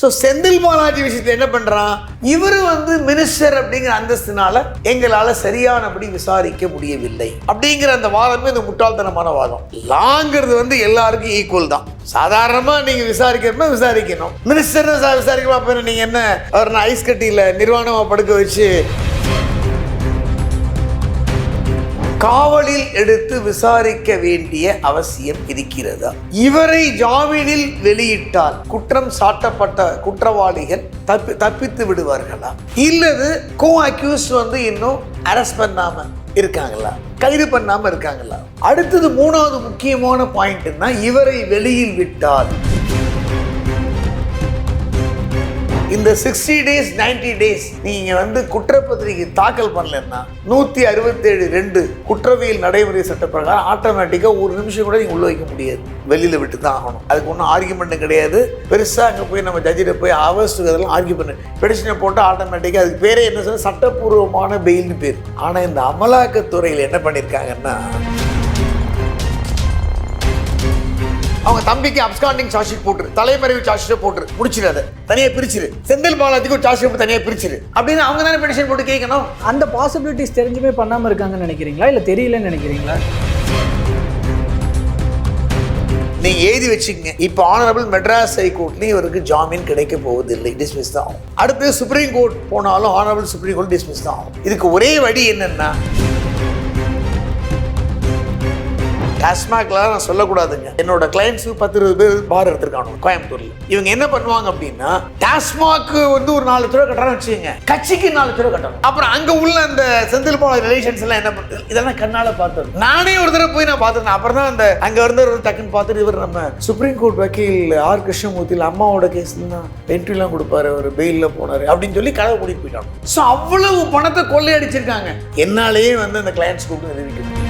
So Senthil Balaji விஷயத்தில் என்ன பண்ணுறான் இவர் வந்து மினிஸ்டர் அப்படிங்கிற அந்தஸ்தினால எங்களால் சரியானபடி விசாரிக்க முடியவில்லை. அப்படிங்கிற அந்த வாதமே இந்த முட்டாள்தனமான வாதம். லாங்கிறது வந்து எல்லாருக்கும் ஈக்குவல் தான். சாதாரணமாக நீங்கள் விசாரிக்கிறப்ப விசாரிக்கணும். மினிஸ்டர் விசாரிக்கணும் அப்போ நீங்கள் என்ன? அவர் நான் ஐஸ் கட்டியில் நிர்வாணமாக படுக்க வச்சு காவலில் எடுத்து விசாரிக்க வேண்டிய அவசியம் இருக்கிறதா? இவரை ஜாமீனில் வெளியிட்டால் குற்றம் சாட்டப்பட்ட குற்றவாளிகள் தப்பி தப்பித்து விடுவார்களா? இல்லது கோ அக்யூஸ் வந்து இன்னும் அரெஸ்ட் பண்ணாம இருக்காங்களா? கைது பண்ணாம இருக்காங்களா? அடுத்தது மூணாவது முக்கியமான பாயிண்ட்னா இவரை வெளியில் விட்டால் இந்த சிக்ஸ்டி டேஸ் 90 டேஸ் நீங்க வந்து குற்றப்பத்திரிகை தாக்கல் பண்ணலன்னா நூத்தி அறுபத்தேழு ரெண்டு குற்றவியல் நடைமுறை சட்ட பிரகாரம் ஆட்டோமேட்டிக்கா ஒரு நிமிஷம் கூட நீங்க உள்ள வைக்க முடியாது. வெளியில விட்டு தான் ஆகணும். அதுக்கு ஒன்றும் ஆர்குமெண்ட் கிடையாது. பெருசா அங்க போய் நம்ம ஜட்ஜிட்ட போய் அவர்ஸ் அதெல்லாம் ஆர்குமெண்ட் பெடிஷனை போட்டு ஆட்டோமேட்டிக்கா அதுக்கு பேரே என்ன சொல்ல சட்டப்பூர்வமான பெயில்னு பேர். ஆனா இந்த அமலாக்கத்துறையில் என்ன பண்ணியிருக்காங்கன்னா அவங்க தம்பிக்கு அப்ஸ்காண்டிங் சார்ஜ் ஷீட் போட்டுரு. தலைமறைவு சார்ஜ் ஷீட் போட்டுரு. முடிச்சிடாத தனியாக பிரிச்சிரு. செந்தில் பாலாஜிக்கு சார்ஜ் ஷீட் தனியாக பிரிச்சிரு. அப்படின்னு அவங்க தானே பெடிஷன் போட்டு கேட்கணும் அந்த பாசிபிலிட்டிஸ் தெரிஞ்சுமே பண்ணாமல் இருக்காங்கன்னு நினைக்கிறீங்களா? இல்லை தெரியலன்னு நினைக்கிறீங்களா? நீங்க எழுதி வச்சுக்கங்க. இப்போ ஆனரபிள் மெட்ராஸ் ஹைகோர்ட்லயும் இவருக்கு ஜாமீன் கிடைக்க போவதில்லை. டிஸ்மிஸ் தான் ஆகும். அடுத்து சுப்ரீம் கோர்ட் போனாலும் ஆனரபிள் சுப்ரீம் கோர்ட் டிஸ்மிஸ் தான் ஆகும். இதுக்கு ஒரே வழி என்னன்னா டாஸ்மாக்லாம் நான் சொல்லக்கூடாதுங்க. என்னோட கிளைண்ட்ஸு பத்து இருபது பேர் பார் எடுத்திருக்காங்க கோயம்புத்தூர்ல. இவங்க என்ன பண்ணுவாங்க அப்படின்னா டாஸ்மாக் வந்து ஒரு நாலு தடவை கட்டணும் வச்சுக்கோங்க. கட்சிக்கு நாலு தடவை கட்டணும். அப்புறம் அங்க உள்ள அந்த செந்தில் பால ரிலேஷன்ஸ் எல்லாம் என்ன பண்ணுறது இதெல்லாம் கண்ணால பார்த்தது நானே ஒரு தடவை போய் நான் பார்த்துருந்தேன் அப்புறம் தான் அந்த அங்க இருந்து டக்குன்னு பார்த்துட்டு இவர் நம்ம சுப்ரீம் கோர்ட் வக்கீல் ஆர் கிருஷ்ணமூர்த்தியில் அம்மாவோட கேஸ்ல என்ட்ரிலாம் கொடுப்பாரு அவர் பெயிலில் போனார் அப்படின்னு சொல்லி கதவை கூட்டிட்டு போயிட்டாங்க. ஸோ அவ்வளவு பணத்தை கொள்ளையடிச்சிருக்காங்க. என்னாலேயே வந்து அந்த கிளைண்ட்ஸ் கூப்பிட்டு நிரூபிக்க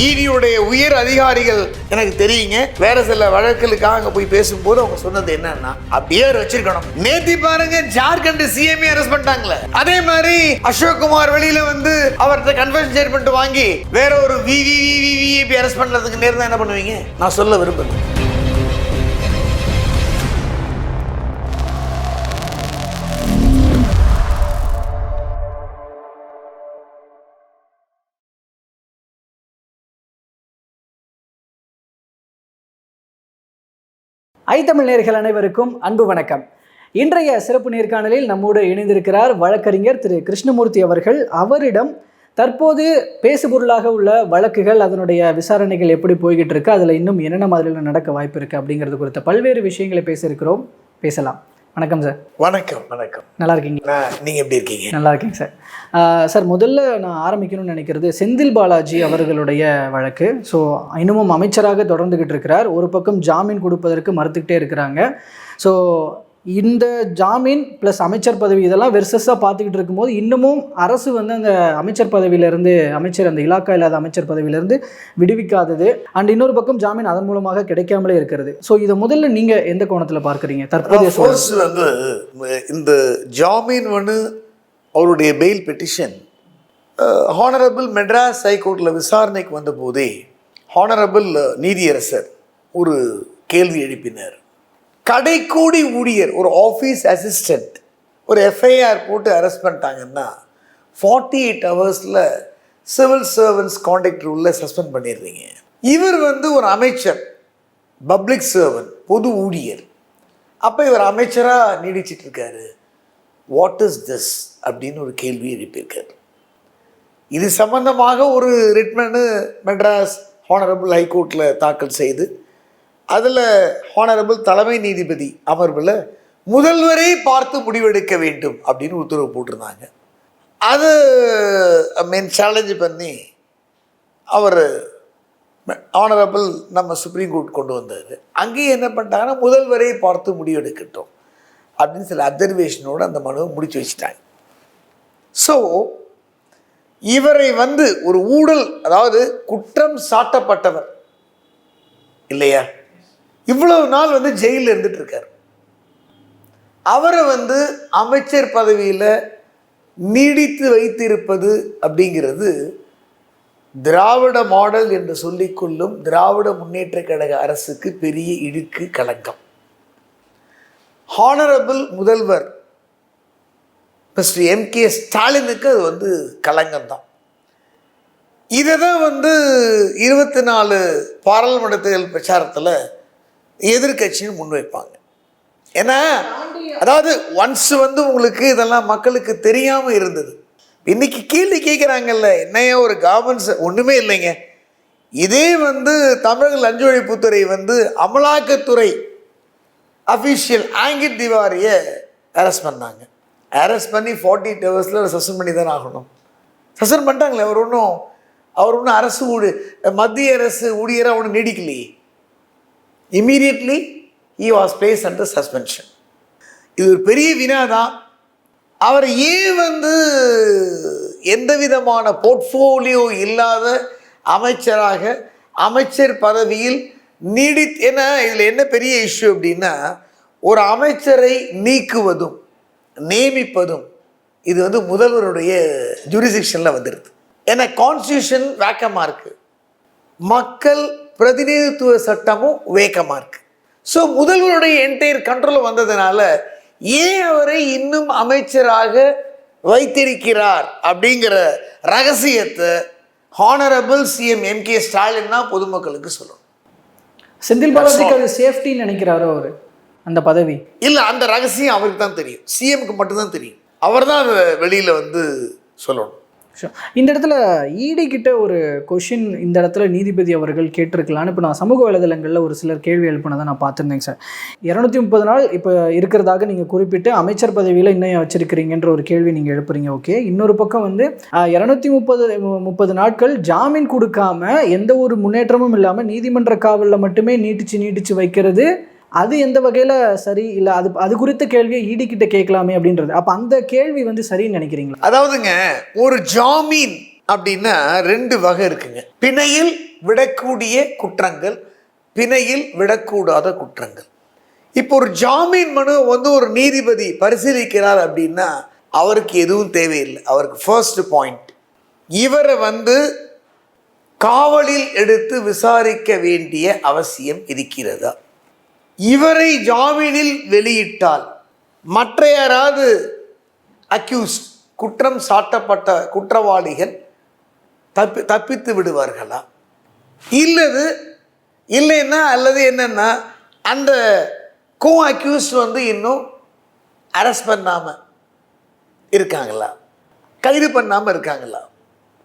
முடியும் ஈடியுடைய உயர் அதிகாரிகள் எனக்கு தெரியுங்க. வேற சில வழக்குகளுக்காக அங்க போய் பேசும்போது அவங்க சொன்னது என்னன்னா அப்படியே வச்சிருக்கணும். நேத்தி பாருங்க ஜார்க்கண்ட் சிஎம்ஏ அரெஸ்ட் பண்ணிட்டாங்களே. அதே மாதிரி அசோக் குமார் வெளியில வந்து அவர்கிட்ட கன்வென்ஷன் ஸ்டேட்மெண்ட் வாங்கி வேற ஒரு விவிவிவிபி அரெஸ்ட் பண்றதுக்கு நேரம் என்ன பண்ணுவீங்க? நான் சொல்ல விரும்புகிறேன் ஐ தமிழ் நேர்கள் அனைவருக்கும் அன்பு வணக்கம். இன்றைய சிறப்பு நேர்காணலில் நம்மோடு இணைந்திருக்கிறார் வழக்கறிஞர் திரு கிருஷ்ணமூர்த்தி அவர்கள். அவரிடம் தற்போது பேசுபொருளாக உள்ள வழக்குகள் அதனுடைய விசாரணைகள் எப்படி போய்கிட்டு இருக்கு அதில் இன்னும் என்னென்ன மாதிரியில் நடக்க வாய்ப்பு இருக்குது அப்படிங்கிறது குறித்த பல்வேறு விஷயங்களை பேசியிருக்கிறோம். பேசலாம். வணக்கம் சார். வணக்கம். வணக்கம். நல்லா இருக்கீங்க நான் நீங்க எப்படி இருக்கீங்க? நல்லா இருக்கேங்க சார். சார் முதல்ல நான் ஆரம்பிக்கணும்னு நினைக்கிறது செந்தில் பாலாஜி அவர்களுடைய வழக்கு. ஸோ இன்னமும் அமைச்சராக தொடர்ந்துகிட்டு இருக்கிறார். ஒரு பக்கம் ஜாமீன் கொடுப்பதற்கு மறுத்துக்கிட்டே இருக்கிறாங்க. ஸோ இந்த ஜாமீன் ப்ளஸ் அமைச்சர் பதவி இதெல்லாம் வெர்சஸாக பார்த்துக்கிட்டு இருக்கும்போது இன்னமும் அரசு வந்து அந்த அமைச்சர் பதவியிலேருந்து அமைச்சர் அந்த இலாக்கா இல்லாத அமைச்சர் பதவியிலேருந்து விடுவிக்காதது. அண்ட் இன்னொரு பக்கம் ஜாமீன் அதன் மூலமாக கிடைக்காமலே இருக்கிறது. ஸோ இதை முதல்ல நீங்கள் எந்த கோணத்தில் பார்க்குறீங்க? தற்போதைய வந்து இந்த ஜாமீன் வந்து அவருடைய பெயில் பெட்டிஷன் ஹானரபிள் மெட்ராஸ் ஹைகோர்ட்டில் விசாரணைக்கு வந்தபோதே ஹானரபிள் நீதியரசர் ஒரு கேள்வி எழுப்பினார். கடைக்கூடி ஊழியர் ஒரு ஆஃபீஸ் அசிஸ்டண்ட் ஒரு எஃப்ஐஆர் போட்டு அரெஸ்ட் பண்ணிட்டாங்கன்னா ஃபார்ட்டி எயிட் ஹவர்ஸில் சிவில் சர்வன்ஸ் கான்டாக்ட் ரூலில் சஸ்பெண்ட் பண்ணிடுறீங்க. இவர் வந்து ஒரு அமைச்சர் பப்ளிக் சர்வன் பொது ஊழியர். அப்போ இவர் அமைச்சராக நீடிச்சிட்டு இருக்காரு. வாட் இஸ் திஸ் அப்படின்னு ஒரு கேள்வி எழுப்பியிருக்காரு. இது சம்பந்தமாக ஒரு ரிட்மனு மெட்ராஸ் ஹானரபிள் ஹைகோர்ட்டில் தாக்கல் செய்து அதில் ஹானரபிள் தலைமை நீதிபதி அமர்வில் முதல்வரை பார்த்து முடிவெடுக்க வேண்டும் அப்படின்னு உத்தரவு போட்டிருந்தாங்க. அது மீன் சேலஞ்சு பண்ணி அவர் ஆனரபிள் நம்ம சுப்ரீம் கோர்ட் கொண்டு வந்தார். அங்கேயும் என்ன பண்ணிட்டாங்கன்னா முதல்வரை பார்த்து முடிவெடுக்கட்டும் அப்படின்னு சில அப்சர்வேஷனோடு அந்த மனுவை முடிச்சு வச்சுட்டாங்க. ஸோ இவரை வந்து ஒரு ஊழல் அதாவது குற்றம் சாட்டப்பட்டவர் இல்லையா? இவ்வளவு நாள் வந்து ஜெயிலில் இருந்துட்டு இருக்கார் அவரை வந்து அமைச்சர் பதவியில் நீடித்து வைத்திருப்பது அப்படிங்கிறது திராவிட மாடல் என்று சொல்லிக்கொள்ளும் திராவிட முன்னேற்ற கழக அரசுக்கு பெரிய இழுக்கு களங்கம். ஹானரபிள் முதல்வர் மிஸ்டர் எம் கே ஸ்டாலினுக்கு அது வந்து களங்கம் தான் இதை தான் வந்து இருபத்தி நாலு பாராளுமன்ற தேர்தல் பிரச்சாரத்தில் எதிர்க்கட்சின்னு முன்வைப்பாங்க. ஏன்னா அதாவது ஒன்ஸ் வந்து உங்களுக்கு இதெல்லாம் மக்களுக்கு தெரியாமல் இருந்தது. இன்னைக்கு கேள்வி கேட்குறாங்கல்ல என்னையா ஒரு கவர்மெண்ட்ஸ் ஒன்றுமே இல்லைங்க. இதே வந்து தமிழக லஞ்ச ஒழிப்புத்துறை வந்து அமலாக்கத்துறை அஃபிஷியல் ஆங்கிட் திவாரியை அரெஸ்ட் பண்ணாங்க. அரெஸ்ட் பண்ணி ஃபார்ட்டி எயிட் ஹவர்ஸில் சஸ்பெண்ட் பண்ணி தானே ஆகணும். சஸ்பெண்ட் பண்ணிட்டாங்களே அவர் ஒன்றும் அவர் ஒன்றும் அரசு ஊழி மத்திய அரசு ஊழியராக ஒன்றும் நீடிக்கலையே. Immediately he was placed under suspension இது ஒரு பெரிய வினா தான் அவர் ஏன் வந்து எந்த விதமான போர்ட்ஃபோலியோ இல்லாத அமைச்சராக அமைச்சர் பதவியில் நீடி ஏன்னா இதில் என்ன பெரிய இஷ்யூ அப்படின்னா ஒரு அமைச்சரை நீக்குவதும் நியமிப்பதும் இது வந்து முதல்வருடைய ஜூரிசிக்ஷனில் வந்துடுது ஏன்னா கான்ஸ்டியூஷன் வேக்கமாக இருக்குது மக்கள் பிரதிநிதித்துவ சட்டமும் வேக்கமாக இருக்கு. ஸோ முதல்வருடைய என்டையர் கண்ட்ரோல் வந்ததுனால ஏன் அவரை இன்னும் அமைச்சராக வைத்திருக்கிறார் அப்படிங்கிற ரகசியத்தை honourable CM M K Stalin தான் பொதுமக்களுக்கு சொல்லணும். செந்தில் பாலாஜிக்கு அது சேஃப்டின்னு நினைக்கிறாரோ அவர் அந்த பதவி? இல்லை அந்த ரகசியம் அவருக்கு தான் தெரியும். சிஎம்க்கு மட்டும்தான் தெரியும். அவர் தான் அதை வெளியில் வந்து சொல்லணும். இந்த இடத்துல ஈடி கிட்ட ஒரு கொஷின் இந்த இடத்துல நீதிபதி அவர்கள் கேட்டிருக்கலான்னு இப்போ நான் சமூக வலைதளங்களில் ஒரு சிலர் கேள்வி எழுப்பினதை நான் பார்த்துருந்தேங்க சார். இரநூத்தி முப்பது நாள் இப்போ இருக்கிறதாக நீங்கள் குறிப்பிட்டு அமைச்சர் பதவியில் இன்னும் வச்சிருக்கிறீங்கன்ற ஒரு கேள்வி நீங்கள் எழுப்புறீங்க ஓகே இன்னொரு பக்கம் வந்து இரநூத்தி முப்பது முப்பது நாட்கள் ஜாமீன் கொடுக்காம எந்த ஒரு முன்னேற்றமும் இல்லாமல் நீதிமன்ற காவலில் மட்டுமே நீட்டிச்சு நீட்டிச்சு வைக்கிறது அது எந்த வகையில் சரி இல்லை அது அது குறித்த கேள்வியை ஈடி கிட்ட கேட்கலாமே அப்படின்றது. அப்போ அந்த கேள்வி வந்து சரின்னு நினைக்கிறீங்களா? அதாவதுங்க ஒரு ஜாமீன் அப்படின்னா ரெண்டு வகை இருக்குங்க. பிணையில் விடக்கூடிய குற்றங்கள் பிணையில் விடக்கூடாத குற்றங்கள். இப்போ ஒரு ஜாமீன் மனு வந்து ஒரு நீதிபதி பரிசீலிக்கிறார் அப்படின்னா அவருக்கு எதுவும் தேவையில்லை. அவருக்கு ஃபர்ஸ்ட் பாயிண்ட் இவரை வந்து காவலில் எடுத்து விசாரிக்க வேண்டிய அவசியம் இருக்கிறதா? இவரை ஜாமீனில் வெளியிட்டால் மற்ற யாராவது அக்யூஸ்ட் குற்றம் சாட்டப்பட்ட குற்றவாளிகள் தப்பி தப்பித்து விடுவார்களா? இல்லது இல்லைன்னா அல்லது என்னென்னா அந்த கோ அக்யூஸ் வந்து இன்னும் அரெஸ்ட் பண்ணாமல் இருக்காங்களா? கைது பண்ணாமல் இருக்காங்களா?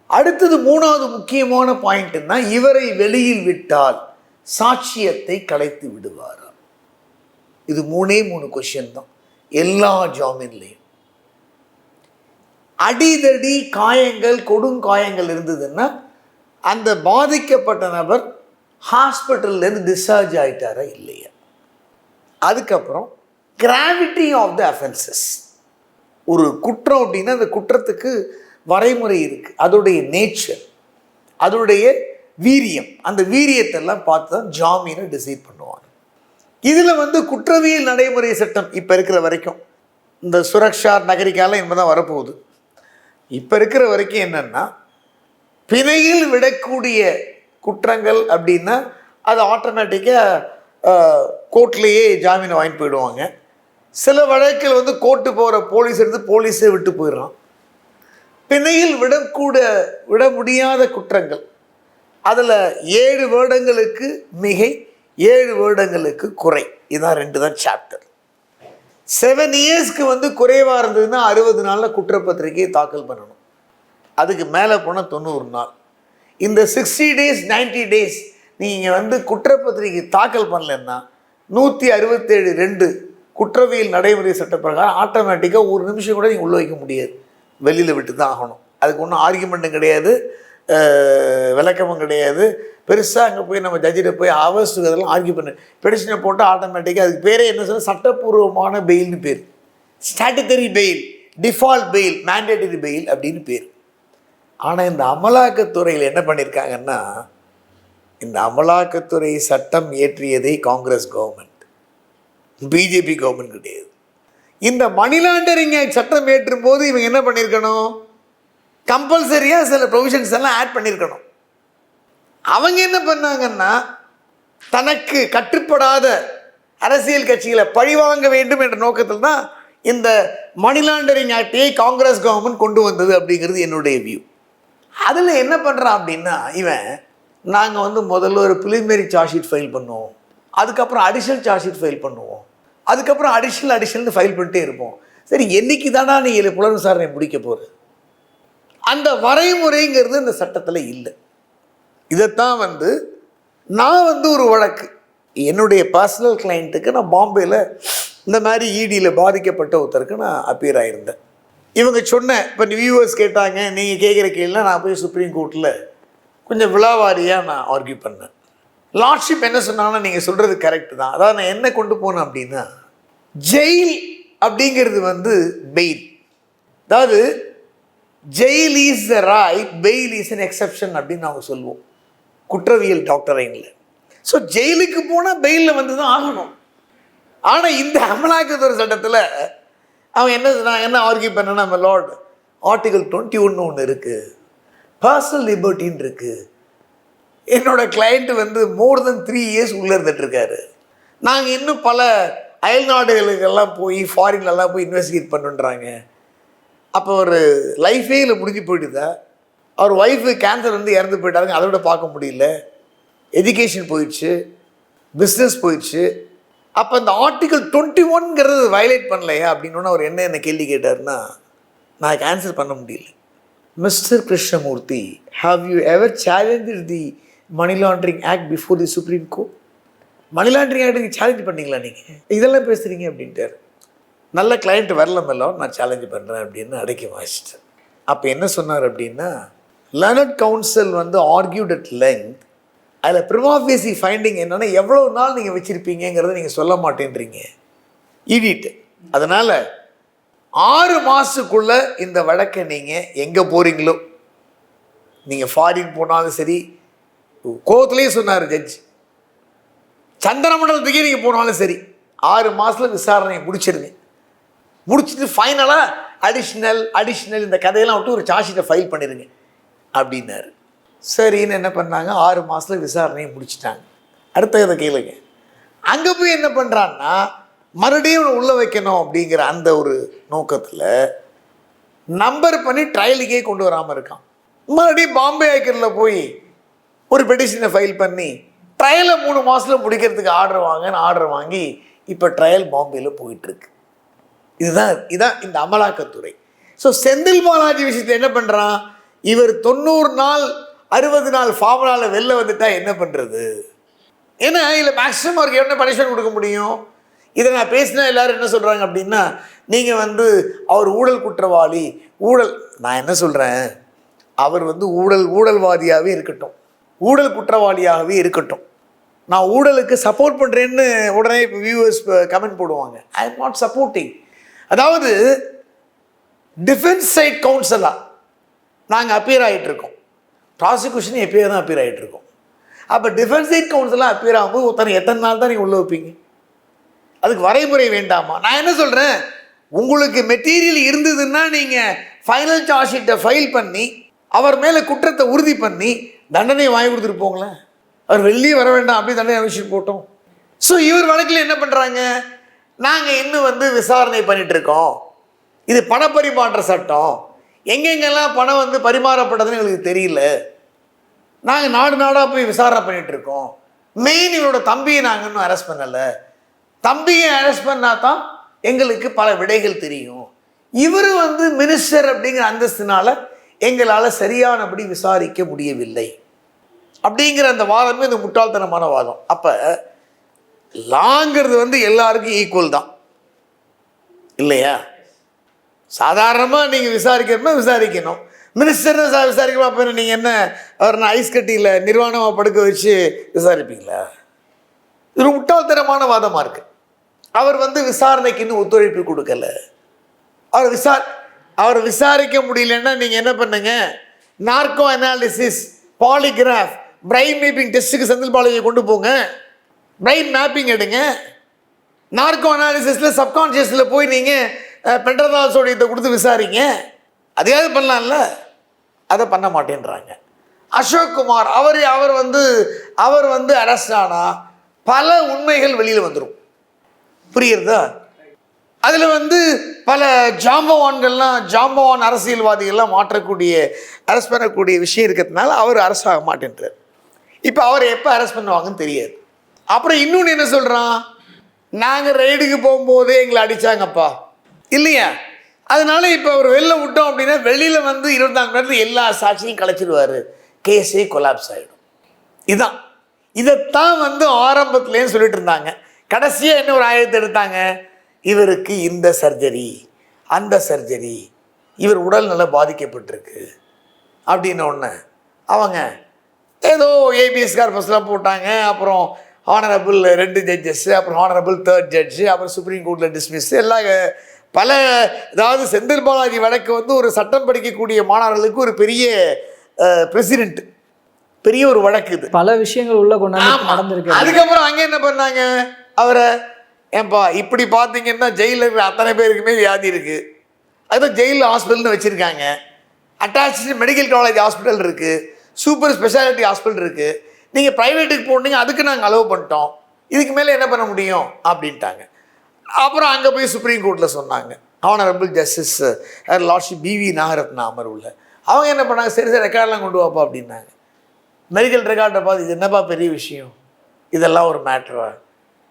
அடுத்தது மூணாவது முக்கியமான பாயிண்ட்னா இவரை வெளியில் விட்டால் சாட்சியத்தை கலைத்து விடுவார்? இது மூணே மூணு கொஷின் தான். எல்லா ஜாமீன்லேயும். அடிதடி காயங்கள் கொடுங்காயங்கள் இருந்ததுன்னா அந்த பாதிக்கப்பட்ட நபர் ஹாஸ்பிட்டல்லேருந்து டிஸ்சார்ஜ் ஆகிட்டாரா இல்லையா? அதுக்கப்புறம் கிராவிட்டி ஆஃப் த அஃபென்சஸ் ஒரு குற்றம் அப்படின்னா அந்த குற்றத்துக்கு வரைமுறை இருக்குது அதோடைய நேச்சர் அதோடைய வீரியம். அந்த வீரியத்தெல்லாம் பார்த்து தான் ஜாமீனை டிசைட் பண்ணுவாங்க. இதில் வந்து குற்றவியல் நடைமுறை சட்டம் இப்போ இருக்கிற வரைக்கும். இந்த சுரக்ஷா நகரிக்கால இனிமே தான் வரப்போகுது. இப்போ இருக்கிற வரைக்கும் என்னென்னா பிணையில் விடக்கூடிய குற்றங்கள் அப்படின்னா அது ஆட்டோமேட்டிக்காக கோர்ட்லேயே ஜாமீன் வாங்கிட்டு போயிடுவாங்க. சில வழக்கில் வந்து கோர்ட்டு போகிற போலீஸ் எடுத்து போலீஸே விட்டு போயிடுறான். பிணையில் விடக்கூட விட முடியாத குற்றங்கள். அதில் ஏழு வருடங்களுக்கு மிகை ஏழு வருடங்களுக்கு குறை. இதுதான் ரெண்டு தான் சாப்டர் செவன் இயர்ஸ்க்கு வந்து குறைவாக இருந்ததுன்னா அறுபது நாளில் குற்றப்பத்திரிகையை தாக்கல் பண்ணணும். அதுக்கு மேலே போனால் தொண்ணூறு நாள். இந்த சிக்ஸ்டி டேஸ் 90 டேஸ் நீங்கள் வந்து குற்றப்பத்திரிகை தாக்கல் பண்ணலன்னா நூற்றி அறுபத்தேழு ரெண்டு குற்றவியல் நடைமுறை சட்ட பிரகாரம் ஆட்டோமேட்டிக்காக ஒரு நிமிஷம் கூட நீங்கள் உள்ள வைக்க முடியாது. வெளியில் விட்டு தான் ஆகணும். அதுக்கு ஒன்றும் ஆர்குமெண்ட்டும் கிடையாது. விளக்கமும் கிடையாது. பெருசாக அங்கே போய் நம்ம ஜட்ஜிட்ட போய் அவர்ஸ் அதெல்லாம் ஆர்கியூ பண்ணு பெடிஷனை போட்டு ஆட்டோமேட்டிக்காக அதுக்கு பேரே என்ன சொல்ல சட்டப்பூர்வமான பெயில்னு பேர். Statutory bail default bail mandatory bail அப்படின்னு பேர். ஆனால் இந்த அமலாக்கத்துறையில் என்ன பண்ணியிருக்காங்கன்னா இந்த அமலாக்கத்துறை சட்டம் இயற்றியதே காங்கிரஸ் கவர்மெண்ட் பிஜேபி கவர்மெண்ட் கிடையாது. இந்த மணி லாண்டரிங் சட்டம் ஏற்றும் போது இவங்க என்ன பண்ணியிருக்கணும் கம்பல்சரியாக சில ப்ரொவிஷன்ஸ் எல்லாம் ஆட் பண்ணியிருக்கணும் அவங்க என்ன பண்ணாங்கன்னா தனக்கு கட்டுப்படாத அரசியல் கட்சிகளை பழிவாங்க வேண்டும் என்ற நோக்கத்தில் தான் இந்த மணி லாண்டரிங் ஆக்டையை காங்கிரஸ் கவர்மெண்ட் கொண்டு வந்தது அப்படிங்கிறது என்னுடைய வியூ அதில் என்ன பண்ணுறான் அப்படின்னா இவன் நாங்கள் வந்து முதல்ல ஒரு பிலிமரி சார்ஜ் ஷீட் ஃபைல் பண்ணுவோம். அதுக்கப்புறம் அடிஷனல் சார்ஜ் ஷீட் ஃபைல் பண்ணுவோம். அதுக்கப்புறம் அடிஷனல் அடிஷனல் ஃபைல் பண்ணிட்டே இருப்போம். சரி என்னைக்கு தானா நீ இதில் புலன் விசாரணை முடிக்க போகிற அந்த வரைமுறைங்கிறது இந்த சட்டத்தில் இல்லை. இதைத்தான் வந்து நான் வந்து ஒரு வழக்கு. என்னுடைய பர்சனல் கிளைண்ட்டுக்கு நான் பாம்பேயில் இந்த மாதிரி e இடியில் பாதிக்கப்பட்ட ஒருத்தருக்கு நான் அப்பியர் ஆகியிருந்தேன் இவங்க சொன்னேன் இப்போ வியூவர்ஸ் கேட்டாங்க நீங்கள் கேட்குற கேள்விலாம் நான் போய் சுப்ரீம் கோர்ட்டில் கொஞ்சம் விழாவாரியாக நான் ஆர்கியூ பண்ணேன். லார்ட்ஷிப் என்ன சொன்னாலும் நீங்கள் சொல்கிறது கரெக்டு தான். அதாவது நான் என்ன கொண்டு போனேன் அப்படின்னா ஜெயில் அப்படிங்கிறது வந்து பெயில் அதாவது jail is the right bail is an exception அப்படின்னு நாங்கள் சொல்லுவோம். குற்றவியல் டாக்டரைனில் ஸோ ஜெயிலுக்கு போனால் பெயிலில் வந்து தான் ஆகணும். ஆனால் இந்த அமலாக்கத்துறை சட்டத்தில் அவன் என்ன நான் என்ன ஆர்கியூ பண்ணேன்னா நம்ம லார்ட் ஆர்டிகல் டுவெண்ட்டி ஒன்று ஒன்று இருக்குது பர்சனல் லிபர்ட்டின்னு இருக்குது என்னோட கிளைண்ட் வந்து மோர் தென் த்ரீ இயர்ஸ் உள்ளே இருந்துட்டுருக்காரு நாங்கள் இன்னும் பல அயல் நாடுகளுக்கெல்லாம் போய் ஃபாரின்லலாம் போய் இன்வெஸ்டிகேட் பண்ணுன்றாங்க. அப்போ ஒரு லைஃபே இல்லை முடிஞ்சு போயிட்டுதா அவர் ஒய்ஃபு கேன்சர் வந்து இறந்து போயிட்டாருங்க அதை விட பார்க்க முடியல. எஜுகேஷன் போயிடுச்சு பிஸ்னஸ் போயிடுச்சு. அப்போ இந்த ஆர்டிகல் டுவெண்ட்டி ஒன்ங்கிறது வயலேட் பண்ணலையா அப்படின்னு அவர் என்ன என்ன கேள்வி கேட்டாருன்னா நான் கேன்சல் பண்ண முடியல. Mister Krishnamurthy have you ever challenge the money laundering act before the Supreme Court money laundering ஆக்டுக்கு challenge பண்ணீங்களா நீங்கள் இதெல்லாம் பேசுகிறீங்க அப்படின்ட்டார். நல்ல கிளைண்ட் வரலமெல்லாம் நான் சேலஞ்ச் பண்ணுறேன் அப்படின்னு அடக்கி வாசிட்டேன் அப்போ என்ன சொன்னார் அப்படின்னா லர்னட் கவுன்சில் வந்து ஆர்கியூட் அட் லெங்க் அதில் ப்ரிமாஃபியசி ஃபைண்டிங் என்னென்னா எவ்வளோ நாள் நீங்கள் வச்சுருப்பீங்கிறத நீங்கள் சொல்ல மாட்டேன்றீங்க. இடிட்டு அதனால் ஆறு மாதத்துக்குள்ளே இந்த வழக்கை நீங்கள் எங்கே போகிறீங்களோ நீங்கள் ஃபாரின் போனாலும் சரி கோவத்துலேயே சொன்னார் ஜட்ஜ் சந்திரமண்டலத்துக்கே நீங்கள் போனாலும் சரி ஆறு மாதத்தில் விசாரணையை முடிச்சிருங்க. முடிச்சுட்டு ஃபைனலாக அடிஷ்னல் அடிஷ்னல் இந்த கதையெல்லாம் விட்டு ஒரு சார்ஜ்ஷீட்டை ஃபைல் பண்ணிடுங்க அப்படின்னாரு. சரின்னு என்ன பண்ணாங்க? ஆறு மாதத்தில் விசாரணையை முடிச்சிட்டாங்க. அடுத்த இதை கேளுங்க. அங்கே போய் என்ன பண்ணுறான்னா மறுபடியும் உள்ளே வைக்கணும் அப்படிங்கிற அந்த ஒரு நோக்கத்தில் நம்பர் பண்ணி ட்ரையலுக்கே கொண்டு வராமல் இருக்கான். மறுபடியும் பாம்பே ஐக்கரில் போய் ஒரு பெட்டிஷனை ஃபைல் பண்ணி ட்ரையலை மூணு மாதத்தில் முடிக்கிறதுக்கு ஆர்டர் வாங்கன்னு ஆர்டர் வாங்கி இப்போ ட்ரையல் பாம்பேயில் போயிட்டுருக்கு இதுதான் இதுதான் இந்த அமலாக்கத்துறை. ஸோ செந்தில் பாலாஜி விஷயத்தில் என்ன பண்ணுறான் இவர் தொண்ணூறு நாள் அறுபது நாள் ஃபார்முலாவில் வெளில வந்துட்டா என்ன பண்ணுறது ஏன்னா இதில் மேக்ஸிமம் அவருக்கு என்ன பனிஷ்மெண்ட் கொடுக்க முடியும்? இதை நான் பேசினா எல்லாரும் என்ன சொல்கிறாங்க அப்படின்னா நீங்கள் வந்து அவர் ஊழல் குற்றவாளி ஊழல் நான் என்ன சொல்கிறேன் அவர் வந்து ஊழல் ஊழல்வாதியாகவே இருக்கட்டும். ஊழல் குற்றவாளியாகவே இருக்கட்டும். நான் ஊழலுக்கு சப்போர்ட் பண்ணுறேன்னு உடனே இப்போ வியூவர்ஸ் கமெண்ட் போடுவாங்க. ஐ எம் நாட் சப்போர்ட்டிங் அதாவது டிஃபென்ஸ் சைட் கவுன்சிலாக நாங்கள் அப்பியர் ஆகிட்டுருக்கோம் ப்ராசிக்யூஷன் எப்பயோ தான் அப்பியர் ஆகிட்டுருக்கோம் அப்போ டிஃபென்ஸ் சைட் கவுன்சிலாக அப்பியர் ஆகும்போது ஒருத்தனை எத்தனை நாள் தான் நீங்கள் உள்ளே வைப்பீங்க? அதுக்கு வரைமுறை வேண்டாமா? நான் என்ன சொல்கிறேன் உங்களுக்கு மெட்டீரியல் இருந்ததுன்னா நீங்கள் ஃபைனல் சார்ஜ் ஷீட்டை ஃபைல் பண்ணி அவர் மேலே குற்றத்தை உறுதி பண்ணி தண்டனை வாங்கி கொடுத்துட்டு போங்களேன். அவர் வெளியே வர வேண்டாம் அப்படி தண்டனை அனுப்பிச்சு போட்டோம். ஸோ இவர் வழக்கில் என்ன பண்ணுறாங்க நாங்கள் இன்னும் வந்து விசாரணை பண்ணிட்டு இருக்கோம் இது பணப்பரிமாற்ற சட்டம். எங்கெங்கெல்லாம் பணம் வந்து பரிமாறப்பட்டதுன்னு எங்களுக்கு தெரியல. நாங்கள் நாடு நாடாக போய் விசாரணை பண்ணிட்டு இருக்கோம் மெயின் இவரோட தம்பியை நாங்கள் இன்னும் அரெஸ்ட் பண்ணலை. தம்பியை அரெஸ்ட் பண்ணால் தான் எங்களுக்கு பல விடைகள் தெரியும். இவர் வந்து மினிஸ்டர் அப்படிங்கிற அந்தஸ்தினால எங்களால் சரியானபடி விசாரிக்க முடியவில்லை. அப்படிங்கிற அந்த வாதமே இந்த முட்டாள்தனமான வாதம். அப்போ லாங்கிறது வந்து எல்லாருக்கும் ஈக்குவல் தான். இல்லையா? சாதாரணமாக நீங்கள் விசாரிக்கணும்னா விசாரிக்கணும். மினிஸ்டர் விசாரிக்கணும் அப்போ நீங்கள் என்ன அவர் நான் ஐஸ் கட்டியில் நிர்வாணமாக படுக்க வச்சு விசாரிப்பீங்களா? இது ஒரு முட்டாள்தனமான வாதமாக இருக்குது அவர் வந்து விசாரணைக்கு இன்னும் ஒத்துழைப்பு கொடுக்கல. அவர் விசார் அவர் விசாரிக்க முடியலன்னா நீங்கள் என்ன பண்ணுங்க? Narco analysis polygraph brain mapping டெஸ்ட்டுக்கு செந்தில் பாலாஜியை கொண்டு போங்க. பிரெயின் மேப்பிங் எடுங்க. நார்கோ அனாலிசிஸில் சப்கான்ஷியஸில் போய் நீங்கள் பெட்ரதால் கொடுத்து விசாரிங்க. அதையாவது பண்ணலாம்ல? அதை பண்ண மாட்டேன்றாங்க. அசோக் குமார் அவர் அவர் வந்து அவர் வந்து அரெஸ்ட் ஆனா பல உண்மைகள் வெளியில் வந்துடும் புரியுறதா? அதில் வந்து பல ஜாம்பவான்கள்லாம் ஜாம்பவான் அரசியல்வாதிகள்லாம் மாற்றக்கூடிய அரெஸ்ட் பண்ணக்கூடிய விஷயம் இருக்கிறதுனால அவர் அரெஸ்ட் ஆக மாட்டேன்றார். இப்போ அவரை எப்போ அரெஸ்ட் பண்ணுவாங்கன்னு தெரியாது. அப்புறம் இன்னொன்று என்ன சொல்கிறான் நாங்கள் ரைடுக்கு போகும்போதே எங்களை அடித்தாங்கப்பா இல்லையா? அதனால இப்போ அவர் வெளில விட்டோம் அப்படின்னா வெளியில் வந்து இருபத்தாம் நேரத்தில் எல்லா சாட்சியும் கலைச்சிடுவார் கேஸே கொலாப்ஸ் ஆகிடும் இதுதான் இதைத்தான் வந்து ஆரம்பத்துலேயும் சொல்லிட்டு இருந்தாங்க. கடைசியாக என்ன ஒரு ஆயத்தை எடுத்தாங்க? இவருக்கு இந்த சர்ஜரி அந்த சர்ஜரி இவர் உடல் நல்லா பாதிக்கப்பட்டிருக்கு. அப்படின்ன ஒன்று அவங்க ஏதோ ஏபிஎஸ்கார் பஸ்லாம் போட்டாங்க. அப்புறம் ஹானரபிள் ரெண்டு ஜட்ஜஸ் அப்புறம் ஹானரபிள் தேர்ட் ஜட்ஜு அப்புறம் சுப்ரீம் கோர்ட்டில் டிஸ்மிஸ் எல்லாம் பல அதாவது செந்தில் பாலாஜி வழக்கு வந்து ஒரு சட்டம் படிக்கக்கூடிய மாணவர்களுக்கு ஒரு பெரிய பிரசிடென்ட் பெரிய ஒரு வழக்கு இது. பல விஷயங்கள் உள்ள கொண்டாந்து ஆமா. நடந்திருக்கு. அதுக்கப்புறம் அங்க என்ன பண்ணாங்க? அவரை ஏன்பா இப்படி பார்த்தீங்கன்னா ஜெயிலில் இருக்கிற அத்தனை பேருக்குமே வியாதி இருக்கு. அது ஜெயில் ஹாஸ்பிட்டல்னு வச்சிருக்காங்க. அட்டாச்சு மெடிக்கல் காலேஜ் ஹாஸ்பிட்டல் இருக்கு. சூப்பர் ஸ்பெஷாலிட்டி ஹாஸ்பிட்டல் இருக்கு. நீங்கள் ப்ரைவேட்டுக்கு போனீங்க அதுக்கு நாங்கள் அலோவ் பண்ணிட்டோம். இதுக்கு மேலே என்ன பண்ண முடியும்? அப்படின்ட்டாங்க. அப்புறம் அங்கே போய் சுப்ரீம் கோர்ட்டில் சொன்னாங்க. Honourable justice lordship B V Nagarathna அமர்வுல அவங்க என்ன பண்ணாங்க? சரி சரி ரெக்கார்ட்லாம் கொண்டு வாப்பா அப்படின்னாங்க. மெடிக்கல் ரெக்கார்டை பார்த்து இது என்னப்பா பெரிய விஷயம்? இதெல்லாம் ஒரு மேட்ரா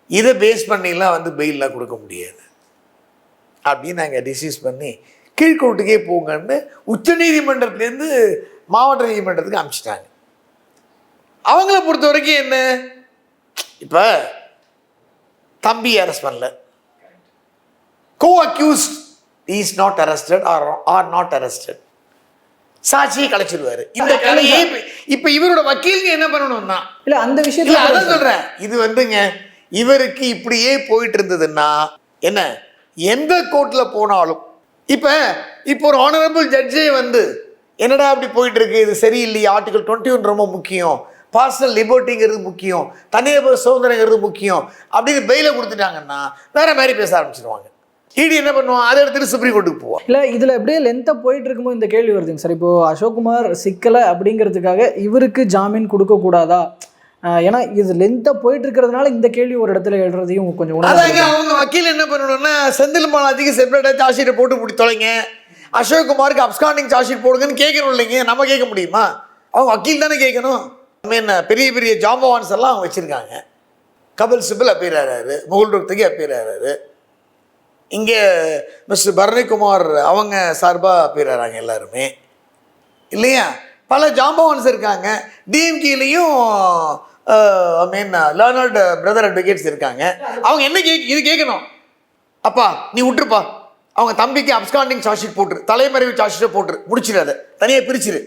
இதை பேஸ் பண்ணிலாம் வந்து பெயிலெலாம் கொடுக்க முடியாது. அப்படின்னு நாங்கள் டிசைஸ் பண்ணி கீழ்கோர்ட்டுக்கே போங்கன்னு உச்சநீதிமன்றத்துலேருந்து மாவட்ட நீதிமன்றத்துக்கு அனுப்பிச்சிட்டாங்க அவங்கள பொறுத்த வரைக்கும் என்ன? இப்போ தம்பி அரெஸ்ட் பண்ணல. Co accused is not arrested or or not arrested சாட்சியை கலைச்சிடுவாரு இந்த கலையை இப்ப- இவரோட வக்கீலுங்க என்ன பண்ணணும்னா? இல்ல அந்த விஷயத்துல அதான் சொல்றேன். இது வந்துங்க இவருக்கு இப்படியே போயிட்டு இருந்ததுன்னா என்ன? எந்த கோர்ட்ல போனாலும் இப்ப இப்போ ஒரு ஆனரபிள் ஜட்ஜே வந்து என்னடா அப்படி போயிட்டு இருக்கு? இது சரியில்லையே ஆர்டிகல் டுவெண்ட்டி ஒன் ரொம்ப முக்கியம். பர்சனல் லிபர்ட்டிங்கிறது முக்கியம். தனிநபர் சுதந்திரங்கிறது முக்கியம். அப்படின்னு பெயில கொடுத்துட்டாங்கன்னா வேற மாதிரி பேச ஆரம்பிச்சிருவாங்க. இடி என்ன பண்ணுவான்? அதை எடுத்துட்டு சுப்ரீம் கோர்ட்டுக்கு போவான். இல்ல இதுல எப்படியே லென்த்தா போயிட்டு இருக்கும்போது இந்த கேள்வி வருதுங்க சார். இப்போ அசோக்குமார் சிக்கல அப்படிங்கிறதுக்காக இவருக்கு ஜாமீன் கொடுக்க கூடாதா? ஆஹ் ஏன்னா இது லென்த்தா போயிட்டு இருக்கிறதுனால இந்த கேள்வி ஒரு இடத்துல எழுறதையும் கொஞ்சம் அதாங்க அவங்க வக்கீல் என்ன பண்ணணும்னா செந்தில் பாலாஜிக்கு செப்பரேட்டாக சார்ஜ் ஷீட்டை போட்டு பிடி தொலைங்க. அசோக் குமாருக்கு அப்ஸ்காண்டிங் சார்ஜ் ஷீட் போடுங்கன்னு கேட்கணும் இல்லைங்க. நம்ம கேட்க முடியுமா? அவங்க வக்கீல் தானே கேட்கணும். I பெரிய பெரிய ஜாம்பவான்ஸ் எல்லாம் அவங்க வச்சுருக்காங்க. கபில் சிபில் அப்பீர் ஆகிறாரு முகுல் ரோக்தகி அப்பீர் ஆகிறாரு இங்கே மிஸ்டர் பரணிகுமார் அவங்க சார்பாக அப்பீர் ஆகிறாங்க எல்லாருமே. இல்லையா? பல ஜாம்பவான்ஸ் இருக்காங்க. டிஎம்கேலையும் I mean learned brother advocates இருக்காங்க. அவங்க என்ன கேக் இது கேட்கணும்? அப்பா நீ விட்டுருப்பா அவங்க தம்பிக்கு அப்ஸ்காண்டிங் சார்ஜ் போட்டுரு. தலைமறைவு சார்ஜ் போட்டுரு. முடிச்சிரு அதை. தனியாக பிரிச்சிரு.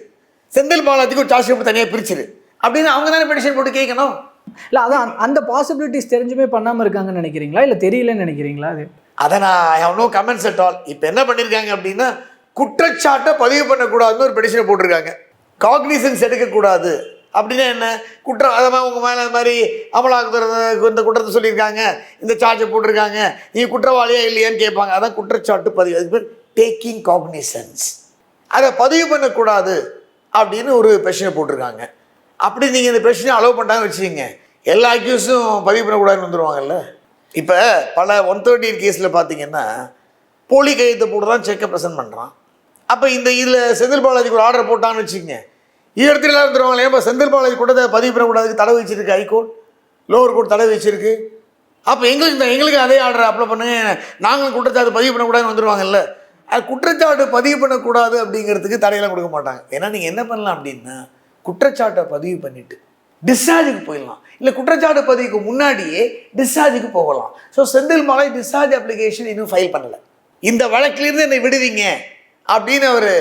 செந்தில் பாலாஜிக்கு ஒரு சார்ஜ் தனியாக பிரிச்சிரு. அப்படின்னு அவங்க தானே பெடிஷன் போட்டு கேட்கணும் இல்ல அதான் அந்த- அந்த பாசிபிலிட்டிஸ் தெரிஞ்சுமே பண்ணாம இருக்காங்கன்னு நினைக்கிறீங்களா? இல்ல தெரியலன்னு நினைக்கிறீங்களா அது? அதை நான் I have no comments at all இப்போ என்ன பண்ணியிருக்காங்க அப்படின்னா குற்றச்சாட்டை பதிவு பண்ணக்கூடாதுன்னு ஒரு பெடிஷனை போட்டிருக்காங்க. காக்னிசன்ஸ் எடுக்கக்கூடாது. அப்படின்னா என்ன? குற்றம் அதை மாதிரி உங்கள் மேலே இந்த மாதிரி அமலாக்கத்துறை இந்த குற்றத்தை சொல்லியிருக்காங்க. இந்த சார்ஜை போட்டிருக்காங்க. நீ குற்றவாளியா இல்லையான்னு கேட்பாங்க. அதான் குற்றச்சாட்டு பதிவு. பேர் டேக்கிங் காக்னிசன்ஸ் அதை பதிவு பண்ணக்கூடாது அப்படின்னு ஒரு பிரச்சனை போட்டிருக்காங்க. அப்படி நீங்கள் இந்த பிரச்சனையை அலோவ் பண்ணாங்கன்னு வச்சுக்கோங்க. எல்லா அக்யூஸும் பதிவு பண்ணக்கூடாதுன்னு வந்துடுவாங்கல்ல இப்போ பல ஒன் தேர்ட்டி கேஸில் பார்த்தீங்கன்னா போலி கையெழுத்து போட்டு தான் செக்கை ப்ரெசென்ட் பண்ணுறான் அப்போ இந்த இதில் செந்தில் பாலாஜிக்கு ஒரு ஆர்டர் போட்டான்னு வச்சுக்கோங்க. இடத்துல எல்லாம் வந்துருவாங்களே இப்போ செந்தில் பாலாஜி கூட பதிவு பண்ணக்கூடாதுக்கு தடை வச்சிருக்கு ஹைகோர்ட் லோவர் கோர்ட் தடை வச்சிருக்கு. அப்போ எங்களுக்கு இந்த எங்களுக்கு அதே ஆர்டர் அப்ளை பண்ணுங்க. நாங்களும் குற்றச்சாட்டு பதிவு பண்ணக்கூடாதுன்னு வந்துடுவாங்கல்ல அது குற்றச்சாட்டு பதிவு பண்ணக்கூடாது அப்படிங்கிறதுக்கு தடையெல்லாம் கொடுக்க மாட்டாங்க. ஏன்னா நீங்கள் என்ன பண்ணலாம் அப்படின்னா குற்றச்சாட்டை பதிவு பண்ணிட்டு டிஸ்சார்ஜுக்கு போயிடலாம். இல்லை குற்றச்சாட்டு பதிவுக்கு முன்னாடியே டிஸ்சார்ஜுக்கு போகலாம். ஸோ செந்தில் மாலை டிஸ்சார்ஜ் அப்ளிகேஷன் இன்னும் ஃபைல் பண்ணலை. இந்த வழக்கிலிருந்து என்னை விடுவீங்க? அப்படின்னு அவர்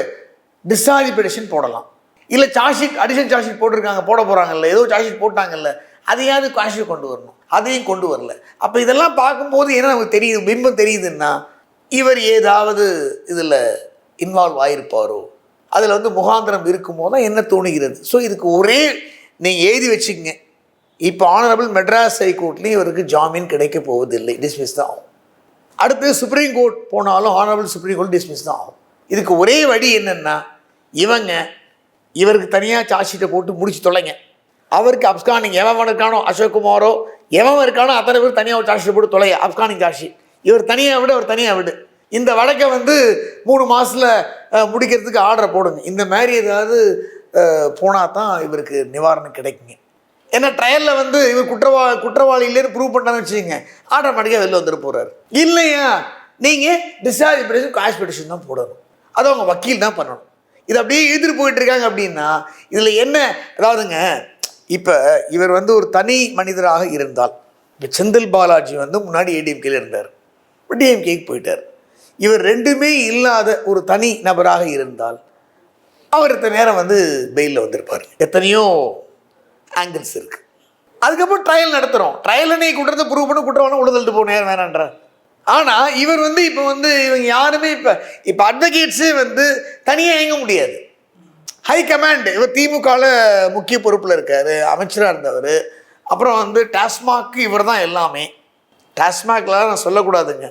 டிஸ்சார்ஜ் பெடிஷன் போடலாம். இல்லை சார்ஜ்ஷீட் அடிஷன் சார்ஜ்ஷீட் போட்டிருக்காங்க போட போகிறாங்கல்ல ஏதோ சார்ஜ்ஷீட் போட்டாங்கல்ல அதையாவது காஷி கொண்டு வரணும். அதையும் கொண்டு வரல. அப்போ இதெல்லாம் பார்க்கும்போது என்ன நமக்கு தெரியுது? பிம்பம் தெரியுதுன்னா இவர் ஏதாவது இதில் இன்வால்வ் ஆகிருப்பாரோ அதில் வந்து முகாந்திரம் இருக்குமோ தான் என்ன தோணுகிறது? ஸோ இதுக்கு ஒரே நீங்கள் எழுதி வச்சுக்கங்க. இப்போ ஆனரபிள் மெட்ராஸ் ஹைகோர்ட்லேயும் இவருக்கு ஜாமீன் கிடைக்க போவதில்லை. டிஸ்மிஸ் தான் ஆகும். அடுத்து சுப்ரீம் கோர்ட் போனாலும் ஆனரபிள் சுப்ரீம் கோர்ட் டிஸ்மிஸ் தான் ஆகும். இதுக்கு ஒரே வழி என்னென்னா இவங்க இவருக்கு தனியாக சார்ஜ் ஷீட்டை போட்டு முடிச்சு தொலைங்க. அவருக்கு அப்கானிங் எவன் இருக்கானோ அசோக்குமாரோ எவன் இருக்கானோ? அத்தனை பேர் தனியாக ஒரு சார்ஜ் ஷீட் போட்டு தொலைய அப்கானிங் சார்ஜ் ஷீட் இவர் தனியாக விடு அவர் தனியாக விடு. இந்த வழக்கை வந்து மூணு மாதத்தில் முடிக்கிறதுக்கு ஆர்டரை போடுங்க. இந்த மாதிரி ஏதாவது போனால் தான் இவருக்கு நிவாரணம் கிடைக்குங்க. ஏன்னா ட்ரையலில் வந்து இவர் குற்றவா குற்றவாளி ப்ரூவ் பண்ணான்னு வச்சுக்கோங்க. ஆட்டோமேட்டிக்காக வெளில வந்துட்டு போகிறாரு இல்லையா? நீங்கள் டிஸ்சார்ஜ் பெட்டிஷன் காஷ் பெட்டிஷன் தான் போடணும். அது அவங்க வக்கீல் தான் பண்ணணும். இது அப்படியே எழுதிட்டு போயிட்டு இருக்காங்க அப்படின்னா இதில் என்ன அதாவதுங்க இப்போ இவர் வந்து ஒரு தனி மனிதராக இருந்தால் இப்போ செந்தில் பாலாஜி வந்து முன்னாடி ஏடிஎம்கேல இருந்தார். டிஎம்கேக்கு போயிட்டார். இவர் ரெண்டுமே இல்லாத ஒரு தனி நபராக இருந்தால் அவர் இத்தனை நேரம் வந்து பெயிலில் வந்திருப்பார். எத்தனையோ ஆங்கிள்ஸ் இருக்குது அதுக்கப்புறம் ட்ரையல் நடத்துகிறோம் ட்ரையல் நீ குற்றத்தை ப்ரூவ் பண்ண குற்றவான உழுதல்ட்டு போக நேரம் வேணான்றார். ஆனால் இவர் வந்து இப்போ வந்து இவங்க யாருமே இப்போ இப்போ அட்வொகேட்ஸே வந்து தனியாக இயங்க முடியாது. ஹை கமாண்ட் இவர் திமுகவில் முக்கிய பொறுப்பில் இருக்கார் அமைச்சராக இருந்தவர். அப்புறம் வந்து டாஸ்மாக் இவர் தான் எல்லாமே டாஸ்மாக்லாம் நான் சொல்லக்கூடாதுங்க.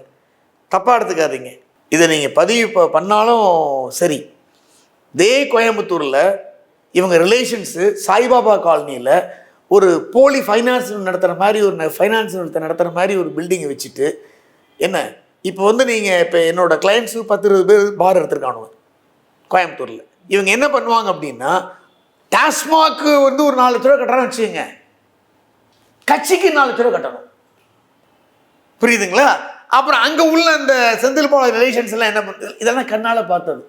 தப்பாக எடுத்துக்காதீங்க. இதை நீங்கள் பதிவு ப- பண்ணாலும் சரி. இதே கோயம்புத்தூரில் இவங்க ரிலேஷன்ஸு சாய்பாபா காலனியில் ஒரு போலி ஃபைனான்ஸ் நடத்துகிற மாதிரி ஒரு ஃபைனான்ஸ் நடத்துகிற மாதிரி ஒரு பில்டிங்கை வச்சுட்டு என்ன இப்போ வந்து நீங்கள் இப்போ என்னோடய கிளைண்ட்ஸு பத்து இருபது பேர் பார் எடுத்துருக்கானுங்க கோயம்புத்தூரில். இவங்க என்ன பண்ணுவாங்க அப்படின்னா டாஸ்மாக்கு வந்து ஒரு நாலு லட்ச ரூபா கட்டணும்னு வச்சுக்கோங்க. கட்சிக்கு நாலு லட்ச ரூபா கட்டணும். புரியுதுங்களா? அப்புறம் அங்கே உள்ள அந்த செந்தில் பாலா ரிலேஷன்ஸ் எல்லாம் என்ன பண்ணுறது இதெல்லாம் கண்ணால் பார்த்தது.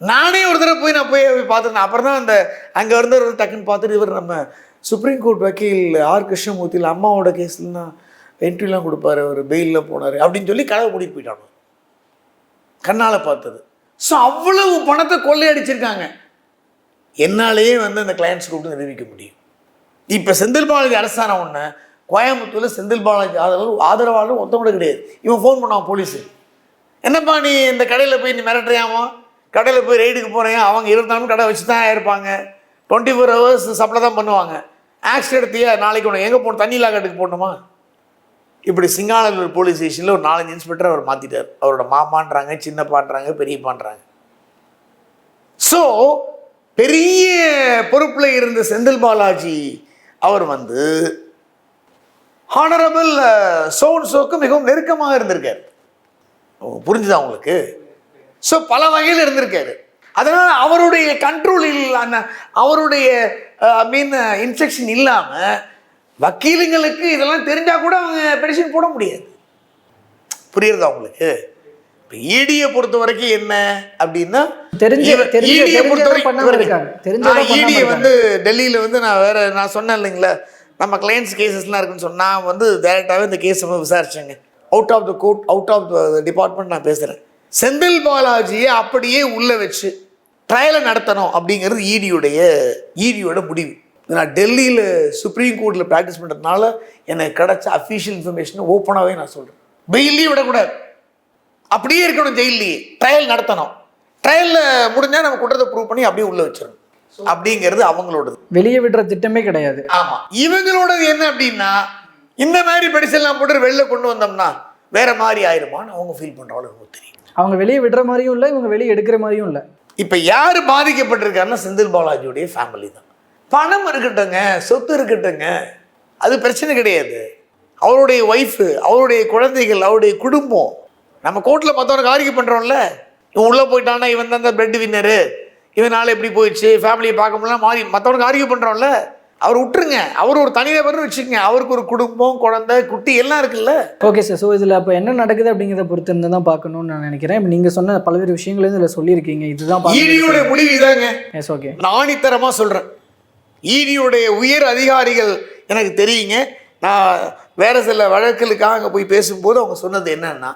நானே ஒரு தடவை போய் நான் போய் போய் பார்த்துருந்தேன். அப்புறம் தான் அந்த அங்கே இருந்தவர் டக்குன்னு பார்த்துட்டு இவர் நம்ம சுப்ரீம் கோர்ட் வக்கீல் ஆர் கிருஷ்ணமூர்த்தியில் அம்மாவோட கேஸ்லாம் என்ட்ரிலாம் கொடுப்பாரு. அவர் பெயிலில் போனார் அப்படின்னு சொல்லி கதவை மூடிட்டு போயிட்டானோ கண்ணால் பார்த்தது. ஸோ அவ்வளவு பணத்தை கொள்ளையடிச்சிருக்காங்க. என்னாலேயே வந்து அந்த கிளையண்ட்ஸ் கூப்பிட்டு நிரூபிக்க முடியும். இப்போ செந்தில் பாலாஜி அரசாணம் ஒன்று கோயம்புத்தூரில் செந்தில் பாலாஜி ஆதரவு ஆதரவாளர் ஒத்த கூட கிடையாது. இவன் ஃபோன் பண்ணான் போலீஸு என்னப்பா நீ இந்த கடையில் போய் நீ மிரட்டுறியாமோ கடையில் போய் ரைடுக்கு போகிறேன் அவங்க இருந்தாலும் கடை வச்சு தான் இருப்பாங்க. டுவெண்ட்டி ஃபோர் ஹவர்ஸ் சப்ளை தான் பண்ணுவாங்க. ஆக்சிடென்ட் எடுத்தியா நாளைக்கு ஒன்று எங்கே போகணும் தண்ணி லாக்கட்டுக்கு போகணுமா? இப்படி சிங்காநல்லூர் போலீஸ் ஸ்டேஷனில் ஒரு நாலஞ்சு இன்ஸ்பெக்டர் அவர் மாற்றிட்டார் அவரோட மாமான்றாங்க சின்னப்பான்றாங்க பெரியப்பான்றாங்க. ஸோ பெரிய பொறுப்பில் இருந்த செந்தில் பாலாஜி அவர் வந்து ஹானரபிள் சோன் சோக்கு மிகவும் நெருக்கமாக இருந்திருக்கார் புரிஞ்சுதா உங்களுக்கு ஸோ பல வகையில் இருந்திருக்காரு அதனால் அவருடைய கண்ட்ரோல் இல்லாம அவருடைய மீன் இன்ஸ்ட்ரக்ஷன் இல்லாமல் வக்கீலுங்களுக்கு இதெல்லாம் தெரிஞ்சால் கூட அவங்க பெடிஷன் போட முடியாது புரியுறதா உங்களுக்கு இப்போ ஈடியை பொறுத்த வரைக்கும் என்ன அப்படின்னா தெரிஞ்ச- இவ- தெரிஞ்ச- ED ய தெரிஞ்சதை பொறுத்த வரைக்கும் பண்ணாம இவருங்க. இருக்காங்க. தெரிஞ்சதை நான் பண்ணாம ED ய இருக்காங்க. வந்து டெல்லியில் வந்து நான் வேற நான் சொன்னேன் இல்லைங்களா நம்ம கிளைண்ட்ஸ் கேசஸ்லாம் இருக்குன்னு சொன்னால் நான் வந்து டேரெக்டாகவே இந்த case விசாரிச்சேங்க. Out of the court out of the department நான் பேசுகிறேன் செந்தில் பாலாஜியை அப்படியே உள்ளே வச்சு ட்ரையலை நடத்தணும் அப்படிங்கிறது ஈடியுடைய ஈடியோட முடிவு. நான் டெல்லியில் சுப்ரீம் கோர்ட்டில் ப்ராக்டிஸ் பண்ணுறதுனால எனக்கு கிடச்ச அஃபீஷியல் இன்ஃபர்மேஷனை ஓப்பனாகவே நான் சொல்கிறேன் பெயிலையும் விடக்கூடாது. அப்படியே இருக்கணும் ஜெயிலையே ட்ரையல் நடத்தணும். ட்ரையலில் முடிஞ்சால் நம்ம குற்றத்தை ப்ரூவ் பண்ணி அப்படியே உள்ளே வச்சிடணும். அப்படிங்கிறது அவங்களோடது. வெளியே விடுற திட்டமே கிடையாது. ஆமாம் இவங்களோடது என்ன அப்படின்னா இந்த மாதிரி படிச்செல்லாம் போட்டு வெளில கொண்டு வந்தோம்னா வேற மாதிரி ஆயிருமான்னு அவங்க ஃபீல் பண்ணுறாலும் எனக்கு தெரியும். அவங்க வெளியே விடுற மாதிரியும் இல்லை இவங்க வெளியே எடுக்கிற மாதிரியும் இல்லை. இப்போ யார் பாதிக்கப்பட்டிருக்காருன்னா செந்தில் பாலாஜியுடைய ஃபேமிலி தான். பணம் இருக்கட்டுங்க சொத்து இருக்கட்டுங்க அது பிரச்சனை கிடையாது. அவருடைய ஒய்ஃபு அவருடைய குழந்தைகள் அவருடைய குடும்பம். நம்ம கோர்ட்டில் மற்றவனுக்கு ஆர்கியூ பண்ணுறோம்ல இவன் உள்ளே போயிட்டான்னா இவன் தான் தான் பிரெட் வின்னரு நாள் எப்படி போயிடுச்சு? ஃபேமிலியை பார்க்க முடியல மாறி மற்றவனுக்கு ஆர்கியூ பண்ணுறோம்ல அவர் விட்டுருங்க. அவர் ஒரு தனிநபர்னு வச்சுக்கோங்க. அவருக்கு ஒரு குடும்பம் குழந்தை குட்டி எல்லாம் இருக்குல்ல. ஓகே சார் ஸோ இதில் அப்போ என்ன நடக்குது அப்படிங்கிறத பொறுத்து இருந்து தான் பார்க்கணும்னு நான் நினைக்கிறேன். இப்போ நீங்கள் சொன்ன பல்வேறு விஷயங்களையும் இதில் சொல்லியிருக்கீங்க. இதுதான் ஈடியோட முடிவு இதாங்க. எஸ் ஓகே நான் ஆணித்தரமாக சொல்கிறேன் ஈடியுடைய உயர் அதிகாரிகள் எனக்கு தெரியுங்க. நான் வேற சில வழக்குகளுக்காக அங்கே போய் பேசும்போது அவங்க சொன்னது என்னன்னா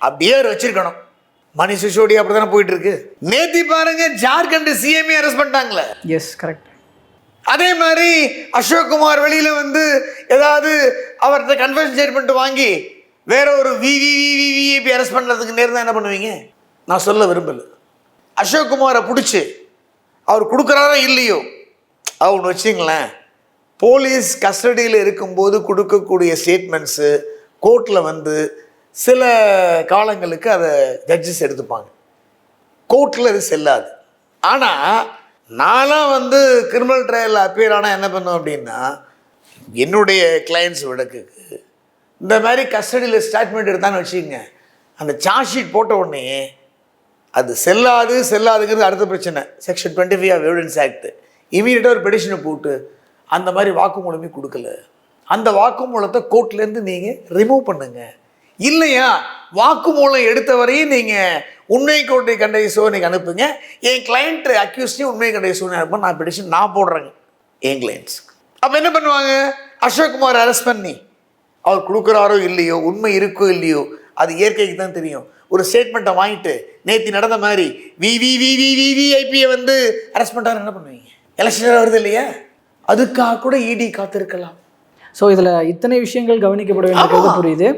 அப்படியே வச்சிருக்கணும். மணி சிசோடி அப்படி தானே போயிட்டு இருக்கு நேத்தி பாருங்க ஜார்க்கண்ட் சிஎம்ஏ அரெஸ்ட் பண்ணிட்டாங்களே. எஸ் கரெக்ட் அதே மாதிரி அசோக்குமார் வெளியில வந்து ஏதாவது அவர்கிட்ட கன்ஃபர்ஷன் ஸ்டேட்மெண்ட் வாங்கி வேற ஒரு விவிவிவிவிஐபி அரெஸ்ட் பண்ணுறதுக்கு நேரம் என்ன பண்ணுவீங்க? நான் சொல்ல விரும்பல. அசோக்குமாரை பிடிச்சி அவர் கொடுக்குறாரோ இல்லையோ? அவனு வச்சுங்களேன் போலீஸ் கஸ்டடியில் இருக்கும்போது கொடுக்கக்கூடிய ஸ்டேட்மெண்ட்ஸு கோர்ட்டில் வந்து சில காலங்களுக்கு அதை ஜட்ஜஸ் எடுத்துப்பாங்க. கோர்ட்டில் அது செல்லாது. ஆனால் நான்லாம் வந்து கிரிமினல் ட்ரையலில் அப்பியர் ஆனால் என்ன பண்ணும் அப்படின்னா என்னுடைய கிளைண்ட்ஸ் விளக்குக்கு இந்த மாதிரி கஸ்டடியில் ஸ்டேட்மெண்ட் எடுத்தான்னு வச்சுக்கோங்க. அந்த சார்ஜ் ஷீட் போட்ட உடனே அது செல்லாது செல்லாதுங்கிறது அடுத்த பிரச்சனை. Section twenty five of evidence act இமீடியட்டாக ஒரு பெடிஷனை போட்டு அந்த மாதிரி வாக்குமூலமே கொடுக்கல. அந்த வாக்குமூலத்தை கோர்ட்லேருந்து நீங்கள் ரிமூவ் பண்ணுங்கள் இல்லையா? வாக்குமூலம் எடுத்த வரையும் நீங்கள் உண்மை கோட்டை கண்டை சோதனைக்கு அனுப்புங்க. என் கிளைண்ட் அக்யூஸ்டையும் உண்மை கண்டை சோதனை அனுப்ப நான் பெடிஷன் நான் போடுறேங்க. என் கிளைண்ட்ஸ் அப்போ என்ன பண்ணுவாங்க? அசோக்குமார் அரெஸ்ட் பண்ணி. அவர் கொடுக்குறாரோ இல்லையோ உண்மை இருக்கோ இல்லையோ அது இயற்கைக்கு தான் தெரியும். ஒரு ஸ்டேட்மெண்ட்டை வாங்கிட்டு நேற்று நடந்த மாதிரி V V V V V விஐபியை வந்து அரெஸ்ட் பண்ணுறாரு என்ன பண்ணுவீங்க? எலெக்ஷன் வருது இல்லையா? அதுக்காக கூட இடி காத்திருக்கலாம். ஸோ இதில் இத்தனை விஷயங்கள் கவனிக்கப்பட வேண்டியது புரியுது.